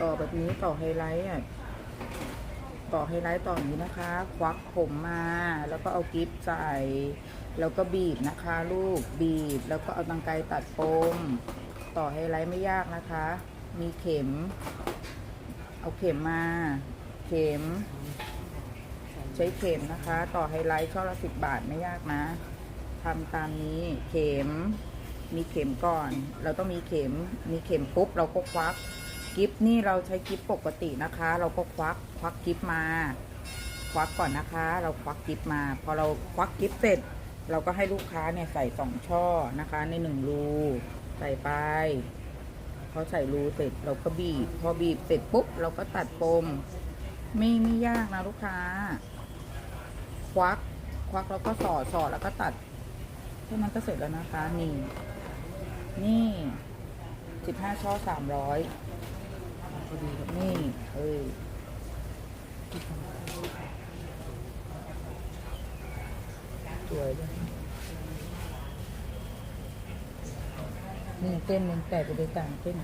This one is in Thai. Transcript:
ต่อแบบนี้ต่อไฮไลท์อะต่อไฮไลท์ต่ออย่างนี้นะคะ ควักผมมาแล้วก็เอากิฟใส่ แล้วก็บีบนะคะ ลูกบีบ แล้วก็เอาตังไกตัดปม ต่อไฮไลท์ไม่ยากนะคะ มีเข็ม เอาเข็มมา เข็ม ใช้เข็มนะคะ ต่อไฮไลท์ช่อละสิบบาทไม่ยากนะทำตามนี้เข็มมีเข็มก่อน เราต้องมีเข็ม มีเข็มปุ๊บเราก็ควัก กิฟนี่เราใช้กิฟปกตินะคะ เราก็ควักควักกิฟมา ควักก่อนนะคะ เราควักกิฟมา พอเราควักกิฟเสร็จ เราก็ให้ลูกค้าเนี่ยใส่สองช่อนะคะ ในหนึ่งรูใส่ไปเขาใส่รูเสร็จเราก็บีบ พอบีบเสร็จปุ๊บเราก็ตัดปม ไม่ไม่ยากนะลูกค้า ควัก ควักแล้วก็สอดสอดแล้วก็ตัดแค่นั้นก็เสร็จแล้วนะคะ นี่ นี่สิบห้าช่อสามร้อย พอดีครับ นี่ เออ สวยเลยนี่เต้นหนึ่งแตกไปเลยต่างเต้น